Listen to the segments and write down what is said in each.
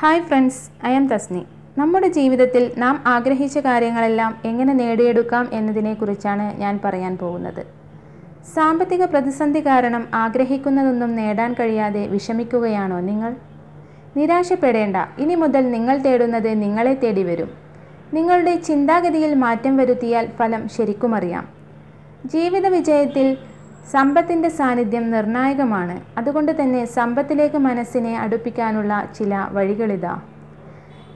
Hi friends I'm Thasni. നമ്മുടെ ജീവിതത്തിൽ നാം ആഗ്രഹിച്ച കാര്യങ്ങളെല്ലാം എങ്ങനെ നേടിയെടുക്കാം എന്നതിനെക്കുറിച്ചാണ് ഞാൻ പറയാൻ പോകുന്നത്. സാമ്പത്തിക പ്രതിസന്ധി കാരണം ആഗ്രഹിക്കുന്നതൊന്നും നേടാൻ കഴിയാതെ വിഷമിക്കുകയാണോ നിങ്ങൾ? നിരാശപ്പെടേണ്ട. ഇനി മുതൽ നിങ്ങൾ തേടുന്നത് നിങ്ങളെ തേടി വരും. നിങ്ങളുടെ ചിന്താഗതിയിൽ മാറ്റം വരുത്തിയാൽ ഫലം ശരിക്കുമറിയാം ജീവിത വിജയത്തിൽ സമ്പത്തിന്റെ സാന്നിധ്യം നിർണായകമാണ്. അതുകൊണ്ട് തന്നെ സമ്പത്തിലേക്ക് മനസ്സിനെ അടുപ്പിക്കാനുള്ള ചില വഴികളിതാ.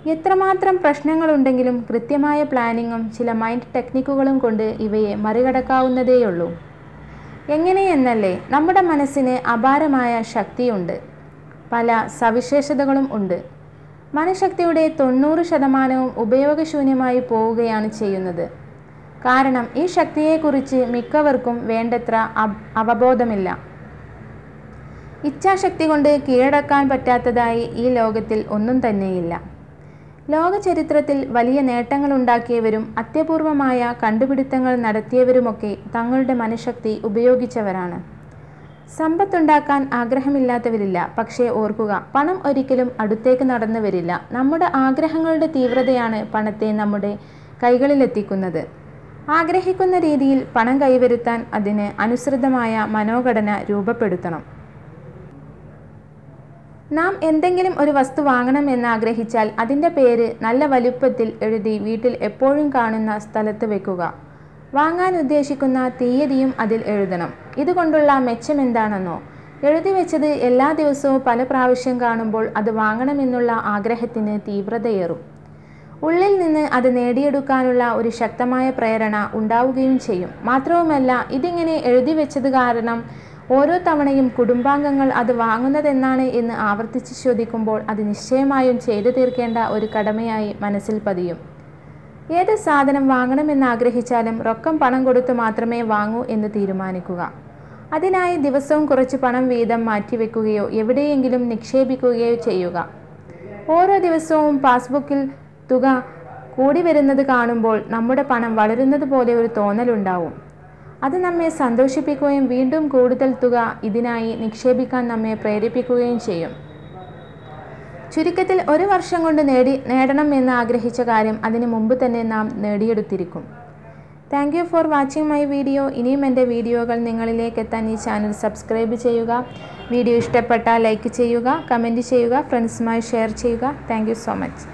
എത്രമാത്രം പ്രശ്നങ്ങളുണ്ടെങ്കിലും കൃത്യമായ പ്ലാനിങ്ങും ചില മൈൻഡ് ടെക്നിക്കുകളും കൊണ്ട് ഇവയെ മറികടക്കാവുന്നതേയുള്ളൂ. എങ്ങനെയെന്നല്ലേ നമ്മുടെ മനസ്സിന് അപാരമായ ശക്തിയുണ്ട്. പല സവിശേഷതകളും ഉണ്ട്. മനഃശക്തിയുടെ തൊണ്ണൂറ് ശതമാനവും ഉപയോഗശൂന്യമായി പോവുകയാണ് ചെയ്യുന്നത്. കാരണം ഈ ശക്തിയെക്കുറിച്ച് മിക്കവർക്കും വേണ്ടത്ര അവബോധമില്ല. ഇച്ഛാശക്തി കൊണ്ട് കീഴടക്കാൻ പറ്റാത്തതായി ഈ ലോകത്തിൽ ഒന്നും തന്നെയില്ല. ലോകചരിത്രത്തിൽ വലിയ നേട്ടങ്ങളുണ്ടാക്കിയവരും അത്യപൂർവമായ കണ്ടുപിടുത്തങ്ങൾ നടത്തിയവരുമൊക്കെ തങ്ങളുടെ മനഃശക്തി ഉപയോഗിച്ചവരാണ്. സമ്പത്തുണ്ടാക്കാൻ ആഗ്രഹമില്ലാത്തവരില്ല പക്ഷേ ഓർക്കുക പണം ഒരിക്കലും അടുത്തേക്ക് നടന്നു വരില്ല നമ്മുടെ ആഗ്രഹങ്ങളുടെ തീവ്രതയാണ് പണത്തെ നമ്മുടെ കൈകളിലെത്തിക്കുന്നത്. ആഗ്രഹിക്കുന്ന രീതിയിൽ പണം കൈവരുത്താൻ അതിന് അനുസൃതമായ മനോഘടന രൂപപ്പെടുത്തണം. നാം എന്തെങ്കിലും ഒരു വസ്തു വാങ്ങണം എന്ന് ആഗ്രഹിച്ചാൽ അതിന്റെ പേര് നല്ല വലുപ്പത്തിൽ എഴുതി വീട്ടിൽ എപ്പോഴും കാണുന്ന സ്ഥലത്ത് വെക്കുക. വാങ്ങാൻ ഉദ്ദേശിക്കുന്ന തീയതിയും അതിൽ എഴുതണം. ഇതുകൊണ്ടുള്ള മെച്ചം എന്താണെന്നോ? എഴുതി വെച്ചത് എല്ലാ ദിവസവും പല പ്രാവശ്യം കാണുമ്പോൾ അത് വാങ്ങണമെന്നുള്ള ആഗ്രഹത്തിന് തീവ്രതയേറും. ഉള്ളിൽ നിന്ന് അത് നേടിയെടുക്കാനുള്ള ഒരു ശക്തമായ പ്രേരണ ഉണ്ടാവുകയും ചെയ്യും. മാത്രവുമല്ല ഇതിങ്ങനെ എഴുതി വെച്ചത് കാരണം ഓരോ തവണയും കുടുംബാംഗങ്ങൾ അത് വാങ്ങുന്നതെന്നാണ് എന്ന് ആവർത്തിച്ച് ചോദിക്കുമ്പോൾ അത് നിശ്ചയമായും ചെയ്തു തീർക്കേണ്ട ഒരു കടമയായി മനസ്സിൽ പതിയും. ഏത് സാധനം വാങ്ങണമെന്ന് ആഗ്രഹിച്ചാലും റൊക്കം പണം കൊടുത്ത് മാത്രമേ വാങ്ങൂ എന്ന് തീരുമാനിക്കുക. അതിനായി ദിവസവും കുറച്ച് പണം വീതം മാറ്റിവെക്കുകയോ എവിടെയെങ്കിലും നിക്ഷേപിക്കുകയോ ചെയ്യുക. ഓരോ ദിവസവും പാസ്ബുക്കിൽ തുക കൂടി വരുന്നത് കാണുമ്പോൾ നമ്മുടെ പണം വളരുന്നത് പോലെ ഒരു തോന്നലുണ്ടാവും അത് നമ്മെ സന്തോഷിപ്പിക്കുകയും വീണ്ടും കൂടുതൽ തുക ഇതിനായി നിക്ഷേപിക്കാൻ നമ്മെ പ്രേരിപ്പിക്കുകയും ചെയ്യും. ചുരുക്കത്തിൽ ഒരു വർഷം കൊണ്ട് നേടി നേടണം എന്ന് ആഗ്രഹിച്ച കാര്യം അതിനു മുമ്പ് തന്നെ നാം നേടിയെടുത്തിരിക്കും. Thank you for watching my video. ഇനിയും എന്റെ വീഡിയോകൾ നിങ്ങളിലേക്ക് എത്താൻ ഈ ചാനൽ സബ്സ്ക്രൈബ് ചെയ്യുക. വീഡിയോ ഇഷ്ടപ്പെട്ടാൽ ലൈക്ക് ചെയ്യുക കമന്റ് ചെയ്യുക ഫ്രണ്ട്സുമായി ഷെയർ ചെയ്യുക. Thank so much.